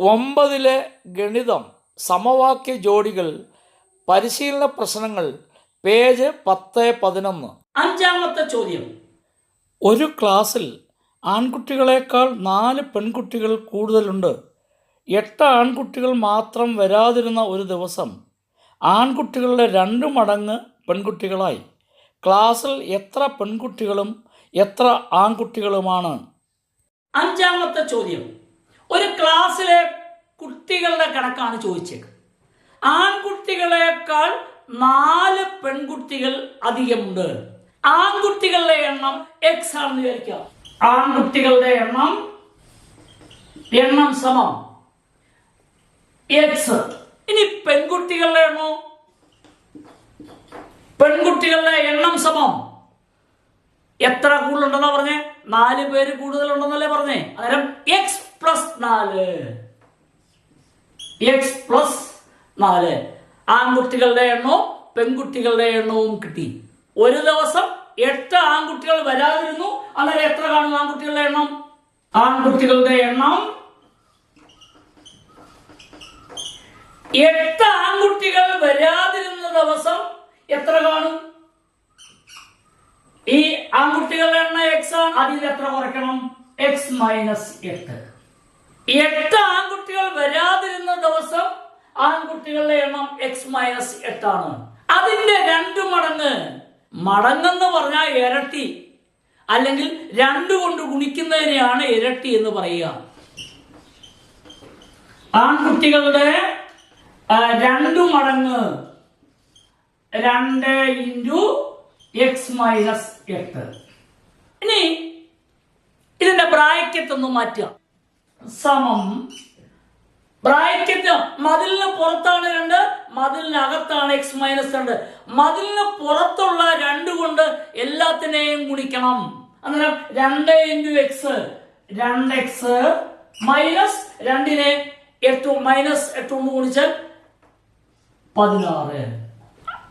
ഒമ്പതിലെ ഗണിതം സമവാക്യ ജോഡികൾ പരിശീലന പ്രശ്നങ്ങൾ പേജ് പത്ത് പതിനൊന്ന്. അഞ്ചാമത്തെ ചോദ്യം. ഒരു ക്ലാസ്സിൽ ആൺകുട്ടികളെക്കാൾ നാല് പെൺകുട്ടികൾ കൂടുതലുണ്ട്. എട്ട് ആൺകുട്ടികൾ മാത്രം വരാതിരുന്ന ഒരു ദിവസം ആൺകുട്ടികളുടെ രണ്ട് മടങ്ങ് പെൺകുട്ടികളായി. ക്ലാസ്സിൽ എത്ര പെൺകുട്ടികളും എത്ര ആൺകുട്ടികളുമാണ്? അഞ്ചാമത്തെ ചോദ്യം. ഒരു ക്ലാസ്സിലെ കുട്ടികളുടെ കണക്കാണ് ചോദിച്ചത് ആൺകുട്ടികളെക്കാൾ നാല് പെൺകുട്ടികൾ അധികമുണ്ട്. ആൺകുട്ടികളുടെ എണ്ണം എക്സ് ആണെന്ന് വിചാരിക്കാം ആൺകുട്ടികളുടെ എണ്ണം എണ്ണം സമം. എക്സ് ഇനി പെൺകുട്ടികളുടെ എണ്ണോ? പെൺകുട്ടികളുടെ എണ്ണം സമം. എത്ര കൂടുതലുണ്ടെന്നാ പറഞ്ഞേ? നാല് പേര് കൂടുതൽ ഉണ്ടെന്നല്ലേ പറഞ്ഞേ? അന്നേരം എക്സ് പ്ലസ് നാല്. എക്സ് പ്ലസ് നാല്. ആൺകുട്ടികളുടെ എണ്ണവും പെൺകുട്ടികളുടെ എണ്ണവും കിട്ടി. ഒരു ദിവസം എട്ട് ആൺകുട്ടികൾ വരാതിരുന്നു. അന്നേരം എത്ര കാണും ആൺകുട്ടികളുടെ എണ്ണം? ആൺകുട്ടികളുടെ എണ്ണം എട്ട് ആൺകുട്ടികൾ വരാതിരുന്ന ദിവസം എത്ര കാണും? ഈ ആൺകുട്ടികളുടെ എണ്ണ എക്സ് ആണ്. അതിൽ എത്ര കുറയ്ക്കണം? എക്സ് മൈനസ് എട്ട്. എട്ട് ആൺകുട്ടികൾ വരാതിരുന്ന ദിവസം ആൺകുട്ടികളുടെ എണ്ണം എക്സ് മൈനസ് എട്ടാണ് അതിന്റെ രണ്ട് മടങ്ങ് മടങ്ങെന്ന് പറഞ്ഞാൽ ഇരട്ടി. അല്ലെങ്കിൽ രണ്ട് കൊണ്ട് ഗുണിക്കുന്നതിനെയാണ് ഇരട്ടി എന്ന് പറയുക. ആൺകുട്ടികളുടെ രണ്ടു മടങ്ങ് രണ്ട് ഇന്റു എക്സ് മൈനസ് എട്ട്. ഇനി ഇതിന്റെ ബ്രാക്കറ്റ് ഒന്ന് മാറ്റുക. സമം. ബ്രാക്കറ്റ് മതിലിന് പുറത്താണ് രണ്ട് മതിലിനകത്താണ് എക്സ് മൈനസ് രണ്ട്. മതിലിന് പുറത്തുള്ള രണ്ട് കൊണ്ട് എല്ലാത്തിനെയും ഗുണിക്കണം. അന്നേരം രണ്ട് ഇന്റു എക്സ് രണ്ട് എക്സ് മൈനസ് രണ്ടിനെ എട്ട് മൈനസ് എട്ട് കൊണ്ട് ഗുണിച്ചാൽ പതിനാറ്.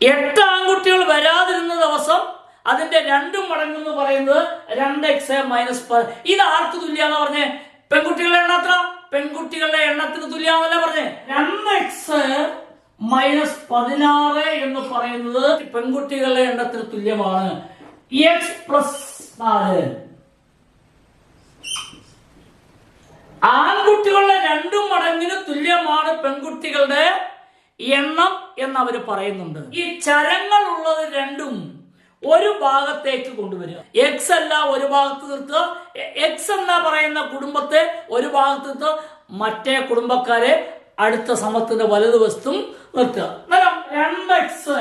എട്ട് ആൺകുട്ടികൾ വരാതിരുന്ന ദിവസം അതിന്റെ രണ്ടും മടങ്ങെന്ന് പറയുന്നത് രണ്ട് എക്സ് മൈനസ് ഇത് ആർക്ക് തുല്യാന്ന് പറഞ്ഞേ? പെൺകുട്ടികളുടെ എണ്ണം എത്ര പെൺകുട്ടികളുടെ എണ്ണത്തിന് തുല്യാന്നല്ല പറഞ്ഞേ? രണ്ട് എക്സ് മൈനസ് പതിനാറ് എന്ന് പറയുന്നത് പെൺകുട്ടികളുടെ എണ്ണത്തിന് തുല്യമാണ്. എക്സ് പ്ലസ് നാല്. ആൺകുട്ടികളുടെ രണ്ടും മടങ്ങിന് തുല്യമാണ് പെൺകുട്ടികളുടെ എണ്ണം എന്ന് അവർ പറയുന്നുണ്ട്. ഈ ചരങ്ങൾ ഉള്ളത് രണ്ടും ഒരു ഭാഗത്തേക്ക് കൊണ്ടുവരിക. എക്സ് അല്ല ഒരു ഭാഗത്ത് നിർത്തുക. എക്സ് എന്ന പറയുന്ന കുടുംബത്തെ ഒരു ഭാഗത്ത് നിർത്തുക. മറ്റേ കുടുംബക്കാരെ അടുത്ത സമത്തിന്റെ വലതുവശത്തും നിർത്തുക. രണ്ട് എക്സ്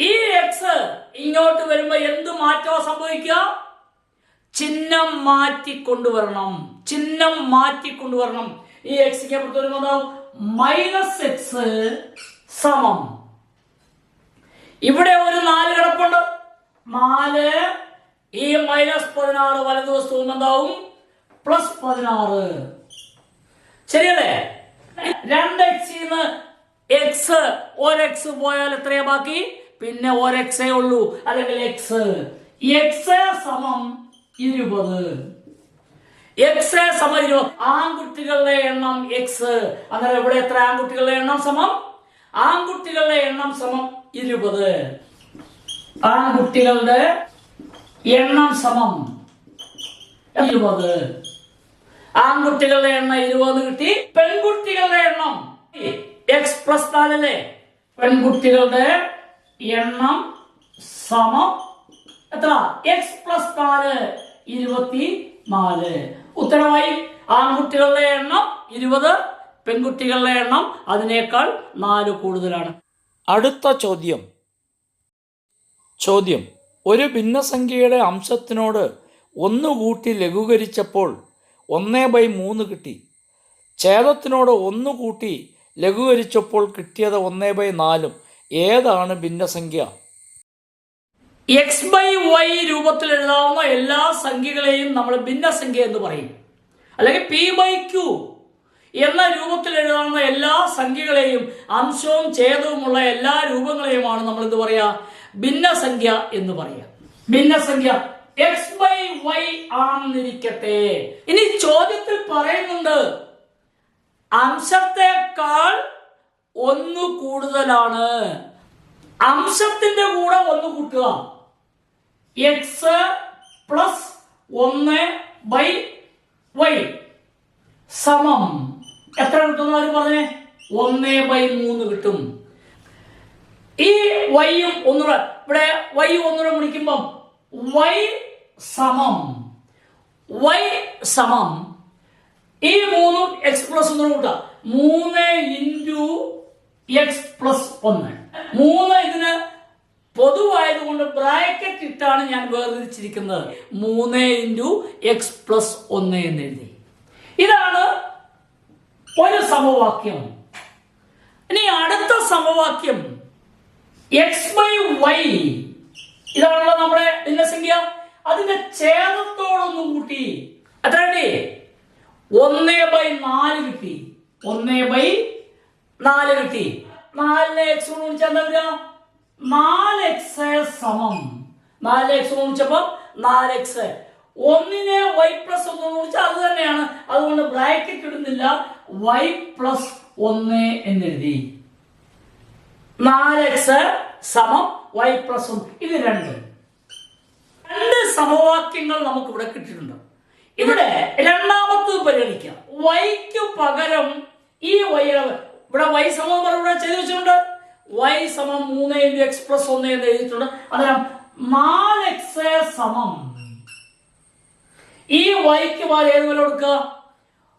ഈ എക്സ് ഇങ്ങോട്ട് വരുമ്പോ എന്ത് മാറ്റമോ സംഭവിക്കുക? ചിഹ്നം മാറ്റി കൊണ്ടുവരണം ചിഹ്നം മാറ്റി കൊണ്ടുവരണം ഈ എക്സിക്ക് പുറത്തു വരുമ്പോൾ മൈനസ് എക്സ് സമം. ഇവിടെ ഒരു നാല് കിടപ്പുണ്ട്. നാല് ഈ മൈനസ് പതിനാറ് വലതുവശത്തും എന്താവും? പ്ലസ് പതിനാറ്. ശരിയല്ലേ? രണ്ട് എക്സിന്ന് എക്സ് ഒരെക്സ് പോയാൽ എത്രയാ ബാക്കി? പിന്നെ ഒരെക്സേ ഉള്ളൂ. അല്ലെങ്കിൽ എക്സ് എക്സ് സമം ഇരുപത്. എക്സ് സമം ഇരുപത്. ആൺകുട്ടികളുടെ എണ്ണം എക്സ് അന്നേരം ഇവിടെ എത്ര ആൺകുട്ടികളുടെ എണ്ണം സമം? ആൺകുട്ടികളുടെ എണ്ണം സമം ഇരുപത്. ആൺകുട്ടികളുടെ എണ്ണം സമം. ഇരുപത്. ആൺകുട്ടികളുടെ എണ്ണം ഇരുപത് കിട്ടി പെൺകുട്ടികളുടെ എണ്ണം. എക്സ് പ്ലസ് നാലല്ലേ പെൺകുട്ടികളുടെ എണ്ണം സമം. എത്ര? എക്സ് പ്ലസ് നാല് ഇരുപത്തി നാല് ഉത്തരമായി ആൺകുട്ടികളുടെ എണ്ണം ഇരുപത് പെൺകുട്ടികളുടെ എണ്ണം അതിനേക്കാൾ നാല് കൂടുതലാണ്. അടുത്ത ചോദ്യം. ചോദ്യം. ഒരു ഭിന്നസംഖ്യയുടെ അംശത്തിനോട് ഒന്ന് കൂട്ടി ലഘൂകരിച്ചപ്പോൾ ഒന്ന് ബൈ മൂന്ന് കിട്ടി. ഛേദത്തിനോട് ഒന്ന് കൂട്ടി ലഘൂകരിച്ചപ്പോൾ കിട്ടിയത് ഒന്ന് ബൈ നാലും. ഏതാണ് ഭിന്നസംഖ്യ? എക്സ് ബൈ വൈ രൂപത്തിൽ എഴുതാവുന്ന എല്ലാ സംഖ്യകളെയും നമ്മൾ ഭിന്നസംഖ്യ എന്ന് പറയും. അല്ലെങ്കിൽ പി ബൈ ക്യൂ എന്ന രൂപത്തിൽ എഴുതാവുന്ന എല്ലാ സംഖ്യകളെയും അംശവും ഛേദവുമുള്ള എല്ലാ രൂപങ്ങളെയുമാണ് നമ്മൾ എന്ത് പറയാ? ഭിന്നസംഖ്യ എന്ന് പറയാ. ഭിന്നസംഖ്യ. എക്സ് ബൈ വൈ ആണെന്നിരിക്കട്ടെ ഇനി ചോദ്യത്തിൽ പറയുന്നുണ്ട് അംശത്തെക്കാൾ ഒന്ന് കൂടുതലാണ്. അംശത്തിന്റെ കൂടെ ഒന്ന് കൂട്ടുക. എക്സ് പ്ലസ് ഒന്ന് ബൈ വൈ സമം. എത്ര കിട്ടും അവർ പറഞ്ഞേ? ഒന്ന് ബൈ മൂന്ന് കിട്ടും. ഈ വൈയും ഒന്നുകൂടെ ഇവിടെ വൈ ഒന്നുകൂടെ മുടിക്കുമ്പം വൈ സമം വൈ സമം. ഈ മൂന്നും എക്സ് പ്ലസ് ഒന്നും കൂട്ടുക. മൂന്ന് ഇന്റു എക്സ് പ്ലസ് ഒന്ന്. മൂന്ന് ഇതിന് പൊതുവായതുകൊണ്ട് ബ്രാക്കറ്റ് ഇട്ടാണ് ഞാൻ വേർതിരിച്ചിരിക്കുന്നത്. മൂന്ന് ഇന്റു എക്സ് പ്ലസ് ഒന്ന് എന്ന് എഴുതി. ഇതാണ് ഒരു സമവാക്യം. ഇനി അടുത്ത സമവാക്യം. എക്സ് ബൈ വൈ ഇതാണല്ലോ നമ്മുടെ ഭിന്നസംഖ്യ അതിന്റെ ഛേദത്തോടൊന്നും കൂട്ടി. എത്ര ഒന്ന് ബൈ നാല് കിട്ടി. ഒന്ന് ബൈ നാല് കിട്ടി. നാലിനെ എക്സ് കൊണ്ട് വിളിച്ചാൽ എന്താ വരിക? നാല് എക്സ് സമം. നാല് എക്സ് കൊണ്ട് വിളിച്ചപ്പോ നാല് എക്സ് ഒന്നിനെ വൈ പ്ലസ് ഒന്ന് എന്ന് വിളിച്ചാൽ അത് തന്നെയാണ്. അതുകൊണ്ട് ബ്രാക്കറ്റ് ഇടുന്നില്ല. വൈ പ്ലസ് ഒന്ന് എന്നെഴുതി. നാല് എക്സ് സമം വൈ പ്ലസ് ഒന്ന് ഇത് രണ്ട്. രണ്ട് സമവാക്യങ്ങൾ നമുക്ക് ഇവിടെ കിട്ടിയിട്ടുണ്ട്. ഇവിടെ രണ്ടാമത്തത് പരിഗണിക്കാം. വൈക്ക് പകരം ഈ വൈ ഇവിടെ വൈ സമം ഇവിടെ ചെയ്തു വെച്ചിട്ടുണ്ട്. വൈ സമം മൂന്ന് എക്സ് പ്ലസ് ഒന്ന് എന്ന് എഴുതിയിട്ടുണ്ട്. അന്നേരം നാല് എക്സ് സമം ഈ വൈക്ക് പകരം ഏത് വില കൊടുക്കുക?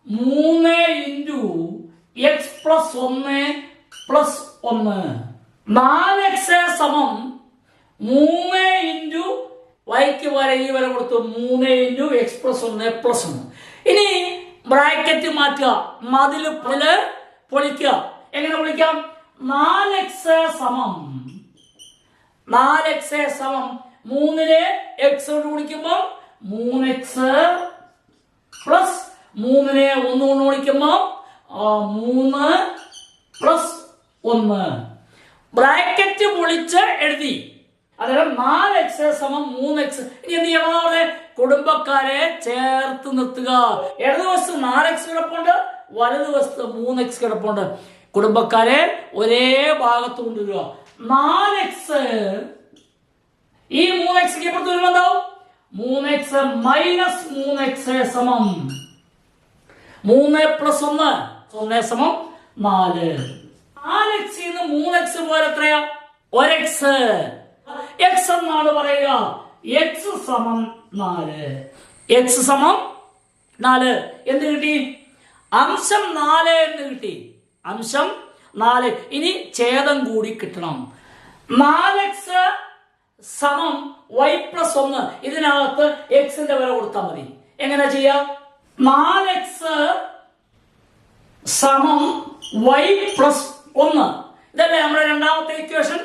മൂന്ന് ഇന്റു എക്സ് പ്ലസ് ഒന്ന് പ്ലസ് ഒന്ന്. നാല് എക്സ് സമം മൂന്ന് ഇന്റു വൈക്ക് വരെ ഈ വില കൊടുത്തു. മൂന്ന് ഇന്റു എക്സ് പ്ലസ് ഒന്ന് പ്ലസ് ഒന്ന്. ഇനി ബ്രാക്കറ്റ് മാറ്റുക. മതിൽ പൊൽ പൊളിക്കുക. എങ്ങനെ പൊളിക്കാം? നാല് എക്സ് സമം. നാല് എക്സ് സമം. മൂന്നിലെ എക്സ് കൊണ്ട് വിളിക്കുമ്പോൾ മൂന്ന് എക്സ് പ്ലസ് മൂന്നിനെ ഒന്ന് കൊണ്ട് ഗുണിക്കുമ്പോൾ മൂന്ന് പ്ലസ് ഒന്ന്. ബ്രാക്കറ്റ് പൊളിച്ച് എഴുതി. അതായത് നാല് എക്സ് സമം മൂന്ന് എക്സ് ഇനി എന്ത് ചെയ്യണം അവിടെ? കുടുംബക്കാരെ ചേർത്ത് നിർത്തുക. ഇടതുവശത്ത് നാല് എക്സ് കിടപ്പുണ്ട് വലതുവശത്ത് മൂന്ന് എക്സ് കിടപ്പുണ്ട്. കുടുംബക്കാരെ ഒരേ ഭാഗത്ത് കൊണ്ടുവരിക. നാല് എക്സ് ഈ മൂന്ന് എക്സ് ഇപ്പുറത്ത് വരുമ്പോൾ എന്താവും? മൂന്ന് എക്സ് മൈനസ് മൂന്ന് എക്സ് സമം. മൂന്ന് പ്ലസ് ഒന്ന് ഒന്ന് സമം നാല്. നാല് നിന്ന് മൂന്ന് എക്സ് പോലെ എത്രയാ? ഒരു എക്സ്. എക്സ് എന്നാണ് പറയുക. എക്സ് സമം നാല്. എക്സ് സമം നാല്. എന്ത് കിട്ടി? അംശം നാല് എന്ന് കിട്ടി. അംശം നാല്. ഇനി ഛേദം കൂടി കിട്ടണം. നാല് എക്സ് സമം വൈ പ്ലസ് ഒന്ന്. ഇതിനകത്ത് എക്സിന്റെ വില കൊടുത്താൽ മതി. എങ്ങനെ ചെയ്യാം? നാല് എക്സ് സമം വൈ പ്ലസ് ഒന്ന്. ഇതല്ലേ നമ്മുടെ രണ്ടാമത്തെ ഇക്വേഷൻ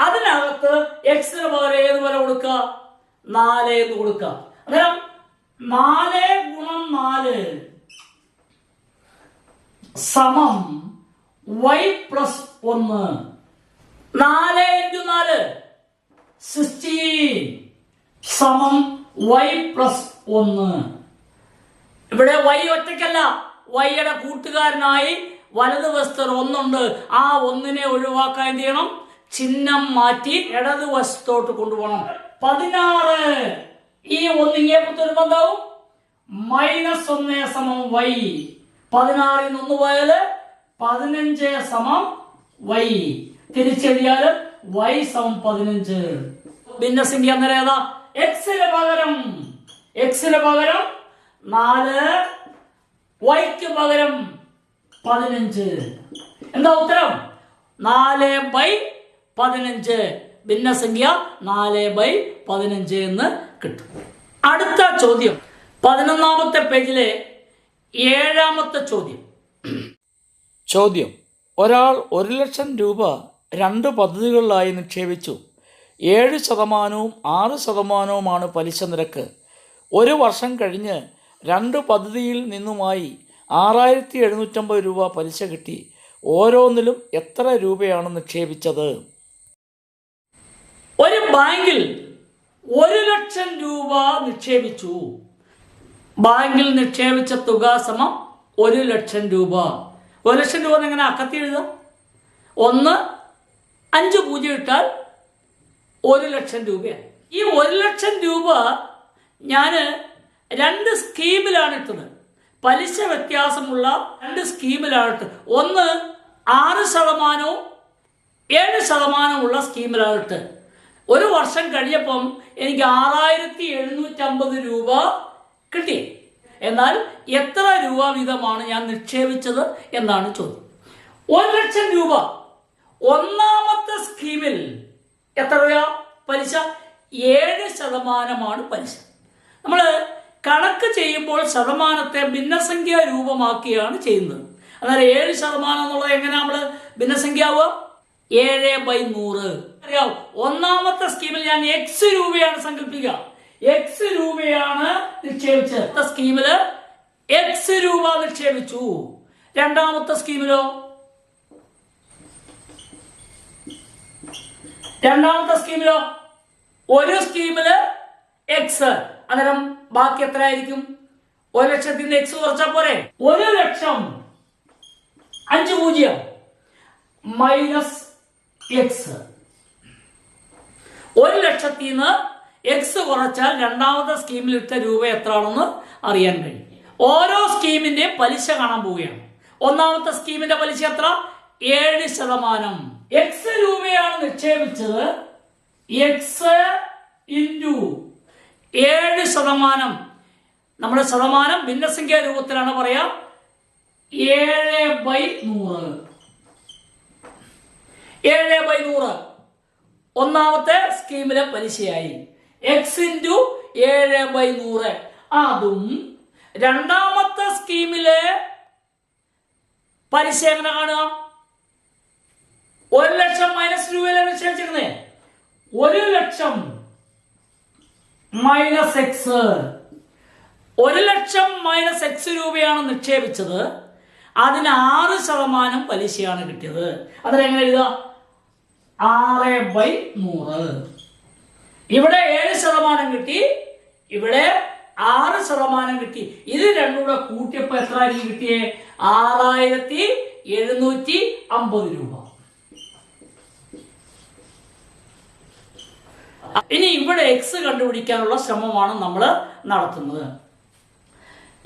അതിനകത്ത് എക്സിന് പകരം ഏത് വില കൊടുക്കുക നാല് എന്ന് കൊടുക്കുക അന്നേരം നാല് ഗുണം നാല് സമം വൈ പ്ലസ് ഒന്ന്. നാല് ഇന്റു നാല്. സിക്സ്റ്റീൻ സമം വൈ പ്ലസ് ഒന്ന് ഇവിടെ വൈ ഒറ്റയ്ക്കല്ല. വൈയുടെ കൂട്ടുകാരനായി വലതുവശത്ത് ഒന്നുണ്ട്. ആ ഒന്നിനെ ഒഴിവാക്കാൻ എന്ത് ചെയ്യണം? ചിഹ്നം മാറ്റി ഇടതുവശത്തോട്ട് കൊണ്ടുപോകണം. പതിനാറ്. ഈ ഒന്നിങ്ങേ വരുമ്പോ എന്താവും മൈനസ് ഒന്ന് സമം വൈ പതിനാറിൽ നിന്ന് പോയാൽ പതിനഞ്ച് സമം വൈ തിരിച്ചെഴുതിയാൽ വൈ സമം പതിനഞ്ച് ഭിന്നസംഖ്യ അന്നേരം ഏതാ? എക്സിന് പകരം. എക്സിന് പകരം നാല്. വൈക്ക് പകരം പതിനഞ്ച്. എന്താ ഉത്തരം? നാല് ബൈ പതിനഞ്ച്. ഭിന്നസംഖ്യ നാല് ബൈ പതിനഞ്ച് എന്ന് കിട്ടും. അടുത്ത ചോദ്യം. പതിനൊന്നാമത്തെ പേജിലെ ഏഴാമത്തെ ചോദ്യം. ചോദ്യം. ഒരാൾ ഒരു ലക്ഷം രൂപ രണ്ട് പദ്ധതികളിലായി നിക്ഷേപിച്ചു. ഏഴ് ശതമാനവും ആറ് ശതമാനവുമാണ് പലിശ നിരക്ക്. ഒരു വർഷം കഴിഞ്ഞ് രണ്ട് പദ്ധതിയിൽ നിന്നുമായി ആറായിരത്തി എഴുന്നൂറ്റമ്പത് രൂപ പലിശ കിട്ടി. ഓരോന്നിലും എത്ര രൂപയാണ് നിക്ഷേപിച്ചത്? ഒരു ബാങ്കിൽ ഒരു ലക്ഷം രൂപ നിക്ഷേപിച്ചു. ബാങ്കിൽ നിക്ഷേപിച്ച തുക സമം ഒരു ലക്ഷം രൂപ. ഒരു ലക്ഷം രൂപ എങ്ങനെ അക്കത്തി എഴുതാം? ഒന്ന് അഞ്ച് പൂജ്യം ഇട്ടാൽ ഒരു ലക്ഷം രൂപയാണ്. ഈ ഒരു ലക്ഷം രൂപ ഞാൻ രണ്ട് സ്കീമിലാണ് ഇട്ടത്. പലിശ വ്യത്യാസമുള്ള രണ്ട് സ്കീമിലാണ് ഇട്ടത്. ഒന്ന് ആറ് ശതമാനവും ഏഴ് ശതമാനമുള്ള സ്കീമിലാണ് ഇട്ടത്. ഒരു വർഷം കഴിഞ്ഞപ്പം എനിക്ക് ആറായിരത്തി എഴുന്നൂറ്റമ്പത് രൂപ കിട്ടി. എന്നാൽ എത്ര രൂപ വീതമാണ് ഞാൻ നിക്ഷേപിച്ചത് എന്നാണ് ചോദ്യം. ഒരു ലക്ഷം രൂപ ഒന്നാമത്തെ സ്കീമിൽ എത്ര രൂപ പലിശ? ഏഴ് ശതമാനമാണ് പലിശ. നമ്മൾ കണക്ക് ചെയ്യുമ്പോൾ ശതമാനത്തെ ഭിന്നസംഖ്യ രൂപമാക്കിയാണ് ചെയ്യുന്നത്. അന്നേരം ഏഴ് ശതമാനം എന്നുള്ളത് എങ്ങനെ നമ്മൾ ഭിന്നസംഖ്യ ആവുക? ഏഴ് ബൈ നൂറ്. അറിയാവോ? ഒന്നാമത്തെ സ്കീമിൽ ഞാൻ എക്സ് രൂപയാണ് സങ്കല്പിക്കുക. എക്സ് രൂപയാണ് നിക്ഷേപിച്ചത്. സ്കീമിൽ എക്സ് രൂപ നിക്ഷേപിച്ചു. രണ്ടാമത്തെ സ്കീമിലോ? രണ്ടാമത്തെ സ്കീമിലോ ഒരു സ്കീമിൽ എക്സ് അന്നേരം ബാക്കി എത്ര ആയിരിക്കും ഒരു നിന്ന് എക്സ് കുറച്ചാൽ പോരെ? ഒരു ലക്ഷം. അഞ്ച് പൂജ്യം. മൈനസ് എക്സ് ഒരു ലക്ഷത്തിൽ നിന്ന് എക്സ് കുറച്ചാൽ രണ്ടാമത്തെ സ്കീമിൽ ഇട്ട രൂപ എത്രയാണെന്ന് അറിയാൻ കഴിയും. ഓരോ സ്കീമിന്റെയും പലിശ കാണാൻ പോവുകയാണ്. ഒന്നാമത്തെ സ്കീമിന്റെ പലിശ എത്ര? ഏഴ് ശതമാനം. എക്സ് രൂപയാണ് നിക്ഷേപിച്ചത്. എക്സ് ഇന്റു ഏഴ് ശതമാനം. നമ്മുടെ ശതമാനം ഭിന്നസംഖ്യാ രൂപത്തിലാണ് പറയാം. ഏഴ് ബൈ നൂറ്. ഏഴ് ബൈ നൂറ്. ഒന്നാമത്തെ സ്കീമിലെ പലിശയായി. എക്സ് ഇന്റു ഏഴ് ബൈ നൂറ്. അതും രണ്ടാമത്തെ സ്കീമിലെ പലിശ എങ്ങനെ കാണുക? ഒരു ലക്ഷം മൈനസ് രൂപയിലാണ് നിക്ഷേപിച്ചിരുന്നത് ഒരു ലക്ഷം മൈനസ് എക്സ് ഒരു ലക്ഷം മൈനസ് എക്സ് രൂപയാണ് നിക്ഷേപിച്ചത്. അതിന് ആറ് ശതമാനം പലിശയാണ് കിട്ടിയത്. അതിനെങ്ങനെ എഴുതുക? ആറ് ബൈ നൂറ്. ഇവിടെ ഏഴ് ശതമാനം കിട്ടി. ഇവിടെ ആറ് ശതമാനം കിട്ടി. ഇത് രണ്ടും കൂടെ കൂട്ടിയപ്പോ എത്ര കിട്ടിയേ? ആറായിരത്തി എഴുന്നൂറ്റി അമ്പത് രൂപ. ഇനി ഇവിടെ എക്സ് കണ്ടുപിടിക്കാനുള്ള ശ്രമമാണ് നമ്മൾ നടത്തുന്നത്.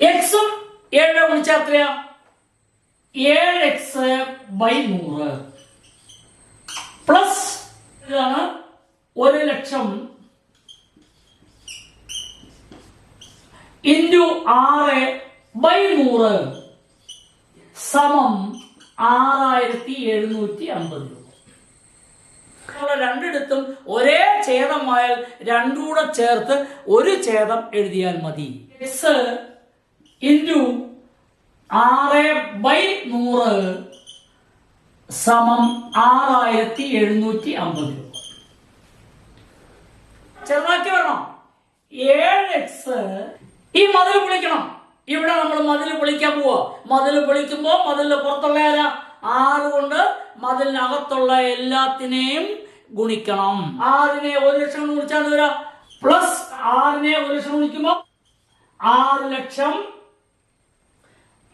എക്സും ഏഴ് ഗുണിച്ചാൽ എത്രയാ? ഏഴ് എക്സ് ബൈ നൂറ്. പ്ലസ് ഇതാണ് ഒരു ലക്ഷം ഇന്റു ആറ് ബൈ നൂറ് സമം ആറായിരത്തി എഴുന്നൂറ്റി അമ്പത് രൂപ. നമ്മൾ രണ്ടിടത്തും ഒരേ ഛേദമായാൽ രണ്ടുകൂടെ ചേർത്ത് ഒരു ഛേദം എഴുതിയാൽ മതി. എക്സ് ഇന്റു ആറ് ബൈ നൂറ് സമം ആറായിരത്തി എഴുന്നൂറ്റി അമ്പത് രൂപ. ചെറുതാക്കി വരണം. ഏഴ് എക്സ് ഈ മതിൽ പൊളിക്കണം. ഇവിടെ നമ്മൾ മതിൽ പൊളിക്കാൻ പോവാ. മതിൽ പൊളിക്കുമ്പോൾ മതിലിന്റെ പുറത്തുള്ള ആറ് കൊണ്ട് മതിലിനകത്തുള്ള എല്ലാത്തിനെയും ഗുണിക്കണം. ആറിനെ ഒരു ലക്ഷം ഗുണിച്ചാൽ വരാ പ്ലസ് ആറിനെ ഒരു ലക്ഷം ഗുണിക്കുമ്പോൾ ആറ് ലക്ഷം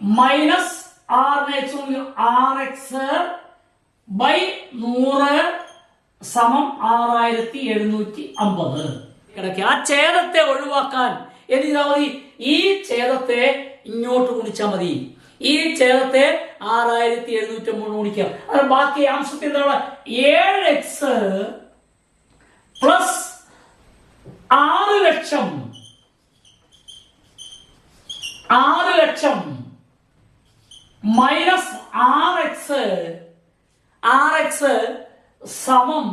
മൈനസ് ആറിനെ എക്സ് ഗുണിക്കും ആറ് എക്സ് ബൈ നൂറ് സമം ആറായിരത്തി എഴുന്നൂറ്റി അമ്പത്. കിടക്കുക ആ ഛേദത്തെ ഒഴിവാക്കാൻ എന്ത് ചെയ്താൽ മതി? ഈ ഛേദത്തെ ഇങ്ങോട്ട് ഗുണിച്ചാൽ മതി. ഈ ചേർത്ത് ആറായിരത്തി എഴുന്നൂറ്റി അമ്പത് ഗുണിക്കാം. അത് ബാക്കി അംശത്തിൽ എന്താണ്? ഏഴ് എക്സ് പ്ലസ് ആറ് ലക്ഷം. ആറ് ലക്ഷം മൈനസ് ആറ് എക്സ് ആറ് എക്സ് സമം.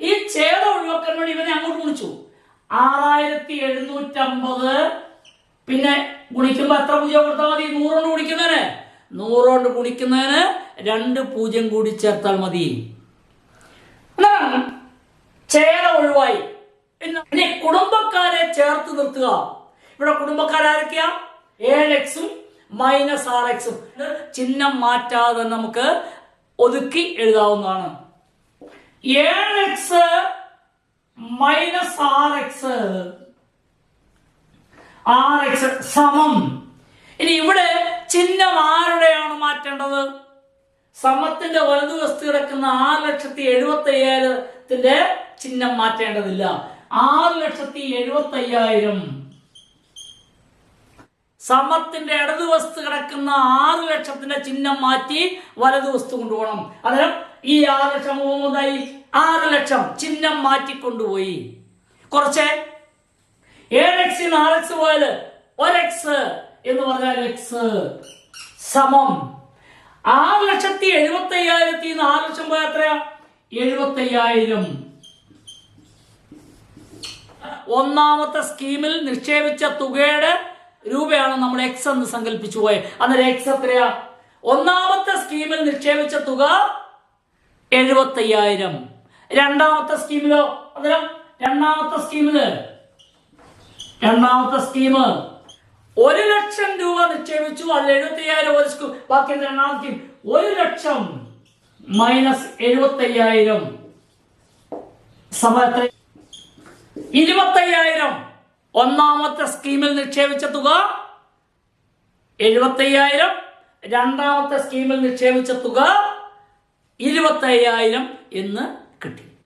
ഈ ഛേദം ഒഴിവാക്കാൻ വേണ്ടി ഇവനെ അങ്ങോട്ട് ഗുണിച്ചു ആറായിരത്തി എഴുന്നൂറ്റമ്പത് പിന്നെ ഗുണിക്കുമ്പോൾ എത്ര പൂജ കൊടുത്താൽ മതി? നൂറുകൊണ്ട് ഗുണിക്കുന്നതിന് നൂറുകൊണ്ട് ഗുണിക്കുന്നതിന് രണ്ട് പൂജ്യം കൂടി ചേർത്താൽ മതി. ചേര ഒഴിവായി. ഇനി കുടുംബക്കാരെ ചേർത്ത് നിർത്തുക. ഇവിടെ കുടുംബക്കാരൊക്കെയാ ഏഴ് എക്സും മൈനസ് ആർ എക്സും ചിഹ്നം മാറ്റാതെ നമുക്ക് ഒതുക്കി എഴുതാവുന്നതാണ്. ഏഴ് x minus r x r x സമം. ഇനി ഇവിടെ ചിഹ്നം ആരുടെയാണ് മാറ്റം മാറ്റേണ്ടത്? സമത്തിന്റെ വലതുവസ്തു കിടക്കുന്ന ആറ് ലക്ഷത്തി എഴുപത്തി അയ്യായിരത്തിന്റെ ചിഹ്നം മാറ്റേണ്ടതില്ല. ആറ് ലക്ഷത്തി എഴുപത്തി അയ്യായിരം സമത്തിന്റെ ഇടതുവസ്തു കിടക്കുന്ന ആറ് ലക്ഷത്തിന്റെ ചിഹ്നം മാറ്റി വലതുവസ്തു കൊണ്ടുപോകണം. അന്നേരം ഈ ആറ് ലക്ഷം മൂന്നായി ആറ് ലക്ഷം ചിഹ്നം മാറ്റി കൊണ്ടുപോയി കുറച്ച് എന്ന് പറഞ്ഞാൽ സമം. ആറ് ലക്ഷത്തി എഴുപത്തി അയ്യായിരത്തി ആറ് ലക്ഷം എഴുപത്തി അയ്യായിരം ഒന്നാമത്തെ സ്കീമിൽ നിക്ഷേപിച്ച തുകയുടെ രൂപയാണ് നമ്മൾ എക്സ് എന്ന് സങ്കല്പിച്ചു പോയത് അന്നേരം എക്സ് എത്രയാ? ഒന്നാമത്തെ സ്കീമിൽ നിക്ഷേപിച്ച തുക എഴുപത്തയ്യായിരം. രണ്ടാമത്തെ സ്കീമിലോ? അന്നേരം രണ്ടാമത്തെ സ്കീമിൽ രണ്ടാമത്തെ സ്കീം ഒരു ലക്ഷം രൂപ നിക്ഷേപിച്ചു അതിൽ എഴുപത്തി അയ്യായിരം ഒരു സ്കൂ ബാക്കി രണ്ടാമത്തെ സ്കീം ഒരു ലക്ഷം മൈനസ് എഴുപത്തി അയ്യായിരം സമയത്ത് ഇരുപത്തയ്യായിരം. ഒന്നാമത്തെ സ്കീമിൽ നിക്ഷേപിച്ച തുക എഴുപത്തയ്യായിരം. രണ്ടാമത്തെ സ്കീമിൽ നിക്ഷേപിച്ച തുക ഇരുപത്തയ്യായിരം എന്ന്